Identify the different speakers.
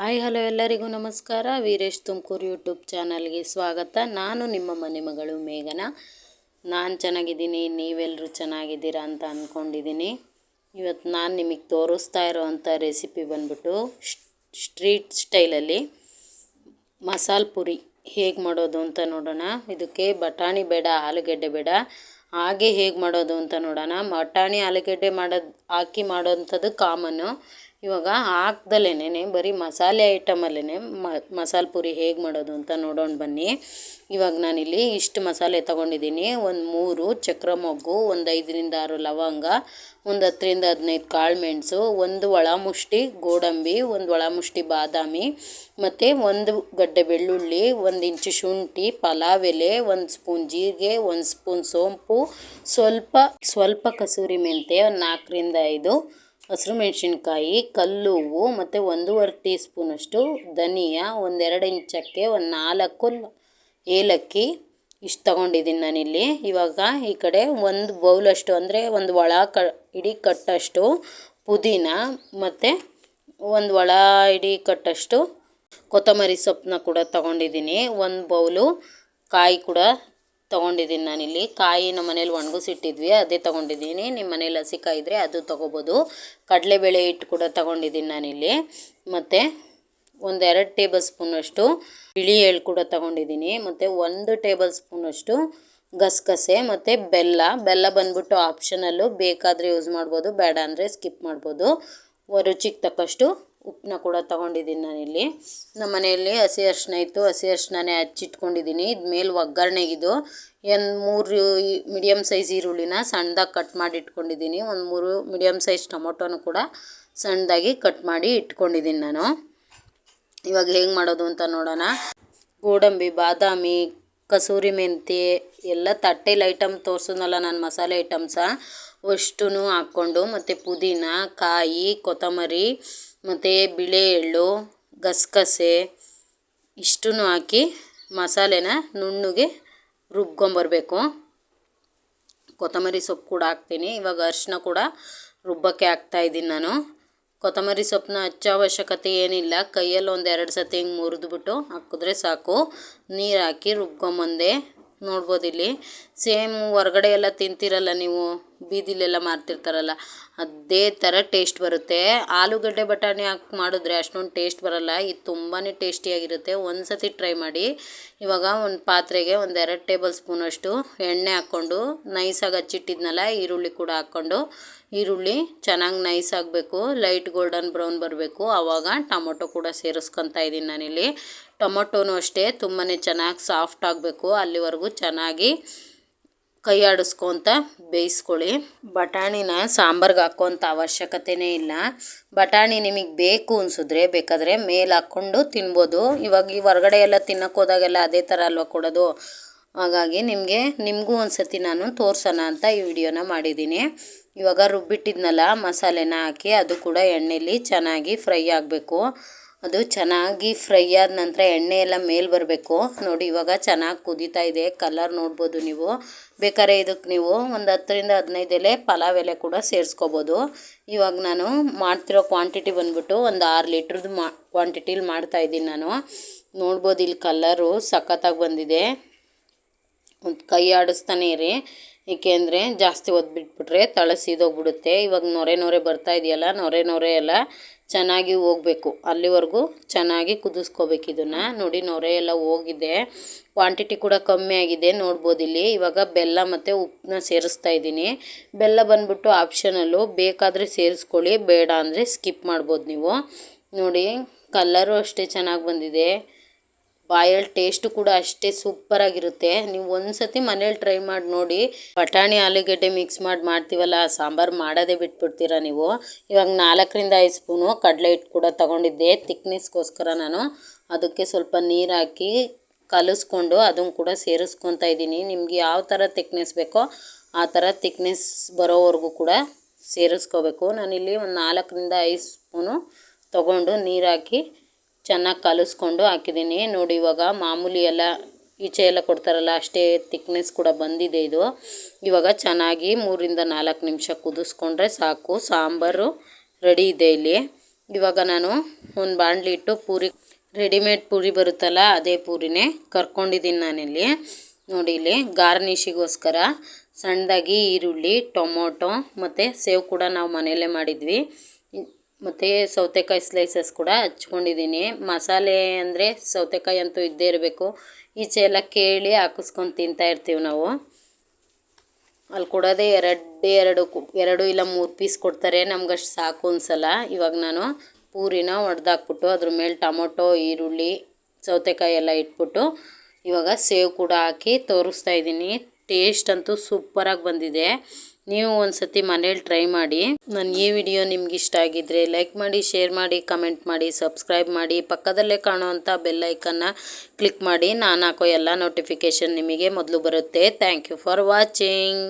Speaker 1: Hi, hello ಎಲ್ಲರಿಗೂ ನಮಸ್ಕಾರ. Veeresh Tumakuru YouTube ಚಾನಲ್ಗೆ ಸ್ವಾಗತ. ನಾನು ನಿಮ್ಮ ಮನೆ ಮಗಳು ಮೇಘನ. ನಾನು ಚೆನ್ನಾಗಿದ್ದೀನಿ ನೀವೆಲ್ಲರೂ ಚೆನ್ನಾಗಿದ್ದೀರಾ ಅಂತ ಅಂದ್ಕೊಂಡಿದ್ದೀನಿ ಇವತ್ತು ನಾನು ನಿಮಗೆ ತೋರಿಸ್ತಾ ಇರೋವಂಥ ರೆಸಿಪಿ ಬಂದ್ಬಿಟ್ಟು ಸ್ಟ್ರೀಟ್ ಸ್ಟೈಲಲ್ಲಿ ಮಸಾಲ ಪುರಿ ಹೇಗೆ ಮಾಡೋದು ಅಂತ ನೋಡೋಣ. ಇದಕ್ಕೆ ಬಟಾಣಿ ಬೇಡ, ಆಲೂಗೆಡ್ಡೆ ಬೇಡ. ಹಾಗೆ ಹೇಗೆ ಮಾಡೋದು ಅಂತ ನೋಡೋಣ. ಬಟಾಣಿ, ಆಲೂಗೆಡ್ಡೆ ಮಾಡೋದು, ಹಾಕಿ ಮಾಡೋವಂಥದ್ದು ಕಾಮನ್ನು ಇವಾಗ ಹಾಕ್ದಲೇ ಬರೀ ಮಸಾಲೆ ಐಟಮಲ್ಲೇ ಮಸಾಲೆ ಪುರಿ ಹೇಗೆ ಮಾಡೋದು ಅಂತ ನೋಡೋಣ ಬನ್ನಿ. ಇವಾಗ ನಾನಿಲ್ಲಿ ಇಷ್ಟು ಮಸಾಲೆ ತೊಗೊಂಡಿದ್ದೀನಿ. ಒಂದು ಮೂರು ಚಕ್ರ ಮೊಗ್ಗು, ಒಂದು ಐದರಿಂದ ಆರು ಲವಂಗ, ಒಂದು ಹತ್ತರಿಂದ ಹದಿನೈದು ಕಾಳು ಮೆಣಸು, ಒಂದು ಒಳ ಮುಷ್ಟಿ ಗೋಡಂಬಿ, ಒಂದು ಒಳ ಮುಷ್ಟಿ ಬಾದಾಮಿ, ಮತ್ತು ಒಂದು ಗಡ್ಡೆ ಬೆಳ್ಳುಳ್ಳಿ, ಒಂದು ಇಂಚು ಶುಂಠಿ, ಪಲಾವ್ ಎಲೆ, ಒಂದು ಸ್ಪೂನ್ ಜೀರಿಗೆ, ಒಂದು ಸ್ಪೂನ್ ಸೋಂಪು, ಸ್ವಲ್ಪ ಸ್ವಲ್ಪ ಕಸೂರಿ ಮೆಂತೆ ನಾಲ್ಕರಿಂದ ಐದು. ಹಸಿರು ಮೆಣಸಿನ್ಕಾಯಿ ಕಲ್ಲು ಹೂವು ಮತ್ತು ಒಂದೂವರೆ ಟೀ ಸ್ಪೂನಷ್ಟು ಧನಿಯಾ, ಒಂದೆರಡು ಇಂಚಕ್ಕೆ ಚಕ್ಕೆ ಒಂದು ನಾಲ್ಕು ಏಲಕ್ಕಿ ಇಷ್ಟು ತೊಗೊಂಡಿದ್ದೀನಿ ನಾನಿಲ್ಲಿ. ಇವಾಗ ಈ ಕಡೆ ಒಂದು ಬೌಲಷ್ಟು ಅಂದರೆ ಒಂದು ಒಳ ಕ, ಇಡಿ ಕಟ್ಟಷ್ಟು ಪುದೀನ ಮತ್ತು ಒಂದು ಒಳ ಇಡಿ ಕಟ್ಟಷ್ಟು ಕೊತ್ತಂಬರಿ ಸೊಪ್ಪನ್ನ ಕೂಡ ತೊಗೊಂಡಿದ್ದೀನಿ ಒಂದು ಬೌಲು ಕಾಯಿ ಕೂಡ ತೊಗೊಂಡಿದ್ದೀನಿ ನಾನಿಲ್ಲಿ. ಕಾಯಿ ನಮ್ಮ ಮನೇಲಿ ಒಣಗಿಸಿಟ್ಟಿದ್ವಿ, ಅದೇ ತೊಗೊಂಡಿದ್ದೀನಿ. ನಿಮ್ಮ ಮನೇಲಿ ಹಸಿಕಾಯಿ ಇದ್ದರೆ ಅದು ತೊಗೋಬೋದು. ಕಡಲೆಬೇಳೆ ಹಿಟ್ಟು ಕೂಡ ತೊಗೊಂಡಿದ್ದೀನಿ ನಾನಿಲ್ಲಿ. ಮತ್ತು ಒಂದು ಎರಡು ಟೇಬಲ್ ಸ್ಪೂನಷ್ಟು ಬಿಳಿ ಎಳ್ಳು ಕೂಡ ತೊಗೊಂಡಿದ್ದೀನಿ. ಮತ್ತು ಒಂದು ಟೇಬಲ್ ಸ್ಪೂನಷ್ಟು ಗಸಗಸೆ, ಮತ್ತು ಬೆಲ್ಲ. ಬೆಲ್ಲ ಬಂದ್ಬಿಟ್ಟು ಆಪ್ಷನಲ್ಲು ಬೇಕಾದರೆ ಯೂಸ್ ಮಾಡ್ಬೋದು, ಬೇಡ ಅಂದರೆ ಸ್ಕಿಪ್ ಮಾಡ್ಬೋದು. ರುಚಿಗೆ ತಕ್ಕಷ್ಟು ಉಪ್ಪನ್ನ ಕೂಡ ತೊಗೊಂಡಿದ್ದೀನಿ ನಾನಿಲ್ಲಿ. ನಮ್ಮ ಮನೆಯಲ್ಲಿ ಹಸಿ ಅರಿಶಿನ ಇತ್ತು. ಹಸಿ ಅರಿಶಿಣನೇ ಹಚ್ಚಿಟ್ಕೊಂಡಿದ್ದೀನಿ. ಇದ್ಮೇಲೆ ಒಗ್ಗರಣೆಗಿದು ಒಂದು ಮೂರು ಮೀಡಿಯಮ್ ಸೈಜ್ ಈರುಳ್ಳಿನ ಸಣ್ಣದಾಗಿ ಕಟ್ ಮಾಡಿ ಇಟ್ಕೊಂಡಿದ್ದೀನಿ. ಒಂದು ಮೂರು ಮೀಡಿಯಮ್ ಸೈಜ್ ಟೊಮೊಟೊನು ಕೂಡ ಸಣ್ಣದಾಗಿ ಕಟ್ ಮಾಡಿ ಇಟ್ಕೊಂಡಿದ್ದೀನಿ ನಾನು. ಇವಾಗ ಹೇಗೆ ಮಾಡೋದು ಅಂತ ನೋಡೋಣ. ಗೋಡಂಬಿ, ಬಾದಾಮಿ, ಕಸೂರಿ ಮೆಂತ್ಯ ಎಲ್ಲ ತಟ್ಟೆಲಿ ಐಟಮ್ ತೋರಿಸಿದ್ನಲ್ಲ ನಾನು ಮಸಾಲೆ ಐಟಮ್ಸ ಅಷ್ಟೂ ಹಾಕ್ಕೊಂಡು ಮತ್ತು ಪುದೀನ, ಕಾಯಿ, ಕೊತ್ತಂಬರಿ ಮತ್ತು ಬಿಳೆ ಎಳ್ಳು, ಗಸಗಸೆ, ಇಷ್ಟನ್ನು ಹಾಕಿ ಮಸಾಲೆನ ನುಣ್ಣಗೆ ರುಬ್ಕೊಂಬರ್ಬೇಕು. ಕೊತ್ತಂಬರಿ ಸೊಪ್ಪು ಕೂಡ ಹಾಕ್ತೀನಿ. ಇವಾಗ ಅರಿಶಿನ ಕೂಡ ರುಬ್ಬಕ್ಕೆ ಹಾಕ್ತಾಯಿದ್ದೀನಿ ನಾನು. ಕೊತ್ತಂಬರಿ ಸೊಪ್ಪನ್ನ ಹಚ್ಚೋ ಅವಶ್ಯಕತೆ ಏನಿಲ್ಲ. ಕೈಯಲ್ಲಿ ಒಂದು ಎರಡು ಸತಿ ಹಿಂಗೆ ಮುರಿದ್ಬಿಟ್ಟು ಹಾಕಿದ್ರೆ ಸಾಕು. ನೀರು ಹಾಕಿ ರುಬ್ಕೊಂಬಂದೆ. ನೋಡ್ಬೋದು ಇಲ್ಲಿ. ಸೇಮ್ ಹೊರ್ಗಡೆ ಎಲ್ಲ ತಿಂತೀರಲ್ಲ ನೀವು? ಬೀದಿಲೆಲ್ಲ ಮಾರ್ತಿರ್ತಾರಲ್ಲ. ಅದೇ ಥರ ಟೇಸ್ಟ್ ಬರುತ್ತೆ. ಆಲೂಗಡ್ಡೆ ಬಟಾಣಿ ಹಾಕಿ ಮಾಡಿದ್ರೆ ಅಷ್ಟೊಂದು ಟೇಸ್ಟ್ ಬರಲ್ಲ. ಇದು ತುಂಬಾ ಟೇಸ್ಟಿಯಾಗಿರುತ್ತೆ ಒಂದು ಸತಿ ಟ್ರೈ ಮಾಡಿ. ಇವಾಗ ಒಂದು ಪಾತ್ರೆಗೆ ಒಂದು ಎರಡು ಟೇಬಲ್ ಸ್ಪೂನಷ್ಟು ಎಣ್ಣೆ ಹಾಕ್ಕೊಂಡು ನೈಸಾಗಿ ಹಚ್ಚಿಟ್ಟಿದ್ನಲ್ಲ, ಈರುಳ್ಳಿ ಕೂಡ ಹಾಕ್ಕೊಂಡು. ಈರುಳ್ಳಿ ಚೆನ್ನಾಗಿ ನೈಸ್ ಆಗಬೇಕು. ಲೈಟ್ ಗೋಲ್ಡನ್ ಬ್ರೌನ್ ಬರಬೇಕು. ಆವಾಗ ಟೊಮೊಟೊ ಕೂಡ ಸೇರಿಸ್ಕೊತಾ ಇದ್ದೀನಿ ನಾನಿಲ್ಲಿ. ಟೊಮೊಟೊನೂ ಅಷ್ಟೇ ತುಂಬಾ ಚೆನ್ನಾಗಿ ಸಾಫ್ಟ್ ಆಗಬೇಕು. ಅಲ್ಲಿವರೆಗೂ ಚೆನ್ನಾಗಿ ಕೈ ಆಡಿಸ್ಕೊತ ಬೇಯಿಸ್ಕೊಳ್ಳಿ. ಬಟಾಣಿನ ಸಾಂಬಾರ್ಗೆ ಹಾಕೋಂಥ ಅವಶ್ಯಕತೆಯೇ ಇಲ್ಲ. ಬಟಾಣಿ ನಿಮಗೆ ಬೇಕು ಅನಿಸಿದ್ರೆ, ಬೇಕಾದರೆ ಮೇಲೆ ಹಾಕ್ಕೊಂಡು ತಿನ್ಬೋದು. ಇವಾಗ ಈ ಹೊರಗಡೆ ಎಲ್ಲ ತಿನ್ನೋಕೆ ಹೋದಾಗೆಲ್ಲ ಅದೇ ಥರ ಅಲ್ವ ಕೊಡೋದು? ಹಾಗಾಗಿ ನಿಮಗೆ, ನಿಮಗೂ ಒಂದು ಸತಿ ನಾನು ತೋರ್ಸೋಣ ಅಂತ ಈ ವಿಡಿಯೋನ ಮಾಡಿದ್ದೀನಿ. ಇವಾಗ ರುಬ್ಬಿಟ್ಟಿದ್ನಲ್ಲ, ಮಸಾಲೆನ ಹಾಕಿ ಅದು ಕೂಡ ಎಣ್ಣೆಯಲ್ಲಿ ಚೆನ್ನಾಗಿ ಫ್ರೈ ಆಗಬೇಕು. ಅದು ಚೆನ್ನಾಗಿ ಫ್ರೈ ಆದ ನಂತರ ಎಣ್ಣೆ ಎಲ್ಲ ಮೇಲೆ ಬರಬೇಕು. ನೋಡಿ, ಇವಾಗ ಚೆನ್ನಾಗಿ ಕುದೀತಾ ಇದೆ. ಕಲರ್ ನೋಡ್ಬೋದು ನೀವು. ಬೇಕಾದ್ರೆ ಇದಕ್ಕೆ ನೀವು ಒಂದು ಹತ್ತರಿಂದ ಹದಿನೈದು ಎಲೆ ಪಲಾವ್ ಎಲೆ ಕೂಡ ಸೇರಿಸ್ಕೋಬೋದು. ಇವಾಗ ನಾನು ಮಾಡ್ತಿರೋ ಕ್ವಾಂಟಿಟಿ ಬಂದ್ಬಿಟ್ಟು ಒಂದು ಆರು ಲೀಟ್ರದ್ದು ಮಾ ಕ್ವಾಂಟಿಟಿಲಿ ಮಾಡ್ತಾಯಿದ್ದೀನಿ ನಾನು. ನೋಡ್ಬೋದು ಇಲ್ಲಿ ಕಲ್ಲರು ಸಖತ್ತಾಗಿ ಬಂದಿದೆ. ಒಂದು ಕೈ ಆಡಿಸ್ತಾನೆ ಇರಿ. ಏಕೆಂದರೆ ಜಾಸ್ತಿ ಒದ್ಬಿಟ್ಬಿಟ್ರೆ ತಳ ಸೀದೋಗ್ಬಿಡುತ್ತೆ. ಇವಾಗ ನೊರೆ ನೊರೆ ಬರ್ತಾ ಇದೆಯಲ್ಲ, ನೊರೆ ನೊರೆ ಎಲ್ಲ. ಚೆನ್ನಾಗಿ ಹೋಗಬೇಕು. ಅಲ್ಲಿವರೆಗೂ ಚೆನ್ನಾಗಿ ಕುದಿಸ್ಕೋಬೇಕು ಇದನ್ನು. ನೋಡಿ, ನೊರೆ ಎಲ್ಲ ಹೋಗಿದೆ. ಕ್ವಾಂಟಿಟಿ ಕೂಡ ಕಮ್ಮಿ ಆಗಿದೆ. ನೋಡ್ಬೋದು ಇಲ್ಲಿ. ಇವಾಗ ಬೆಲ್ಲ ಮತ್ತು ಉಪ್ಪನ್ನ ಸೇರಿಸ್ತಾ ಇದ್ದೀನಿ. ಬೆಲ್ಲ ಬಂದ್ಬಿಟ್ಟು ಆಪ್ಷನಲ್ಲು ಬೇಕಾದರೆ ಸೇರಿಸ್ಕೊಳ್ಳಿ. ಬೇಡ ಅಂದರೆ ಸ್ಕಿಪ್ ಮಾಡ್ಬೋದು ನೀವು. ನೋಡಿ ಕಲ್ಲರು ಅಷ್ಟೇ ಚೆನ್ನಾಗಿ ಬಂದಿದೆ. ಬಾಯಲ್ಲಿ ಟೇಸ್ಟು ಕೂಡ ಅಷ್ಟೇ ಸೂಪರಾಗಿರುತ್ತೆ ನೀವು ಒಂದು ಸತಿ ಮನೇಲಿ ಟ್ರೈ ಮಾಡಿ ನೋಡಿ. ಬಟಾಣಿ, ಆಲೂಗಡ್ಡೆ ಮಿಕ್ಸ್ ಮಾಡಿ ಮಾಡ್ತೀವಲ್ಲ, ಆ ಸಾಂಬಾರು ಮಾಡೋದೇ ಬಿಟ್ಬಿಡ್ತೀರ ನೀವು? ಇವಾಗ ನಾಲ್ಕರಿಂದ ಐದು ಸ್ಪೂನು ಕಡಲೆ ಹಿಟ್ಟು ಕೂಡ ತೊಗೊಂಡಿದ್ದೆ. ತಿಕ್ನೆಸ್ಗೋಸ್ಕರ ನಾನು. ಅದಕ್ಕೆ ಸ್ವಲ್ಪ ನೀರು ಹಾಕಿ ಕಲಿಸ್ಕೊಂಡು ಅದನ್ನು ಕೂಡ ಸೇರಿಸ್ಕೊತಾ ಇದ್ದೀನಿ. ನಿಮ್ಗೆ ಯಾವ ಥರ ತಿಕ್ನೆಸ್ ಬೇಕೋ ಆ ಥರ ತಿಕ್ನೆಸ್ ಬರೋವರೆಗೂ ಕೂಡ ಸೇರಿಸ್ಕೋಬೇಕು. ನಾನಿಲ್ಲಿ ಒಂದು ನಾಲ್ಕರಿಂದ ಐದು ಸ್ಪೂನು ತಗೊಂಡು ನೀರು ಹಾಕಿ ಚೆನ್ನಾಗಿ ಕಲಿಸ್ಕೊಂಡು ಹಾಕಿದ್ದೀನಿ ನೋಡಿ ಇವಾಗ ಮಾಮೂಲಿ ಎಲ್ಲ ಈಚೆ ಎಲ್ಲ ಕೊಡ್ತಾರಲ್ಲ, ಅಷ್ಟೇ ತಿಕ್ನೆಸ್ ಕೂಡ ಬಂದಿದೆ ಇದು. ಇವಾಗ ಚೆನ್ನಾಗಿ ಮೂರಿಂದ ನಾಲ್ಕು ನಿಮಿಷ ಕುದಿಸ್ಕೊಂಡ್ರೆ ಸಾಕು. ಸಾಂಬಾರು ರೆಡಿ ಇದೆ ಇಲ್ಲಿ. ಇವಾಗ ನಾನು ಒಂದು ಬಾಣಲಿ ಇಟ್ಟು ಪೂರಿ, ರೆಡಿಮೇಡ್ ಪೂರಿ ಬರುತ್ತಲ್ಲ, ಅದೇ ಪೂರಿನೇ ಕರ್ಕೊಂಡಿದ್ದೀನಿ ನಾನಿಲ್ಲಿ. ನೋಡಿ ಇಲ್ಲಿ ಗಾರ್ನಿಶಿಗೋಸ್ಕರ ಸಣ್ಣದಾಗಿ ಈರುಳ್ಳಿ, ಟೊಮೊಟೊ ಮತ್ತು ಸೇವ್ ಕೂಡ ನಾವು ಮನೆಯಲ್ಲೇ ಮಾಡಿದ್ವಿ. ಮತ್ತು ಸೌತೆಕಾಯಿ ಸ್ಲೈಸಸ್ ಕೂಡ ಹಚ್ಕೊಂಡಿದ್ದೀನಿ. ಮಸಾಲೆ ಅಂದರೆ ಸೌತೆಕಾಯಿ ಅಂತೂ ಇದ್ದೇ ಇರಬೇಕು. ಈಚೆ ಎಲ್ಲ ಕೇಳಿ ಹಾಕಿಸ್ಕೊಂಡು ತಿಂತಾ ಇರ್ತೀವಿ ನಾವು. ಅಲ್ಲಿ ಕೊಡೋದೆ ಎರಡೇ ಎರಡು ಎರಡು ಇಲ್ಲ ಮೂರು ಪೀಸ್ ಕೊಡ್ತಾರೆ. ನಮ್ಗೆ ಅಷ್ಟು ಸಾಕು ಅನ್ಸಲ್ಲ. ಇವಾಗ ನಾನು ಪೂರಿನ ಒಡೆದಾಕ್ಬಿಟ್ಟು ಅದ್ರ ಮೇಲೆ ಟೊಮೊಟೊ, ಈರುಳ್ಳಿ, ಸೌತೆಕಾಯಿ ಎಲ್ಲ ಇಟ್ಬಿಟ್ಟು ಇವಾಗ ಸೇವ್ ಕೂಡ ಹಾಕಿ ತೋರಿಸ್ತಾ ಇದ್ದೀನಿ. ಟೇಸ್ಟ್ ಅಂತೂ ಸೂಪರಾಗಿ ಬಂದಿದೆ. ನೀವು ಒಂದು ಸತಿ ಮನೇಲಿ ಟ್ರೈ ಮಾಡಿ. ನನ್ನ ಈ ವಿಡಿಯೋ ನಿಮ್ಗೆ ಇಷ್ಟ ಆಗಿದ್ರೆ ಲೈಕ್ ಮಾಡಿ, ಶೇರ್ ಮಾಡಿ, ಕಮೆಂಟ್ ಮಾಡಿ, ಸಬ್ಸ್ಕ್ರೈಬ್ ಮಾಡಿ. ಪಕ್ಕದಲ್ಲೇ ಕಾಣುವಂಥ ಬೆಲ್ ಐಕನ್ನ ಕ್ಲಿಕ್ ಮಾಡಿ. ನಾನು ಹಾಕೋ ಎಲ್ಲ ನೋಟಿಫಿಕೇಷನ್ ನಿಮಗೆ ಮೊದಲು ಬರುತ್ತೆ. Thank you for watching.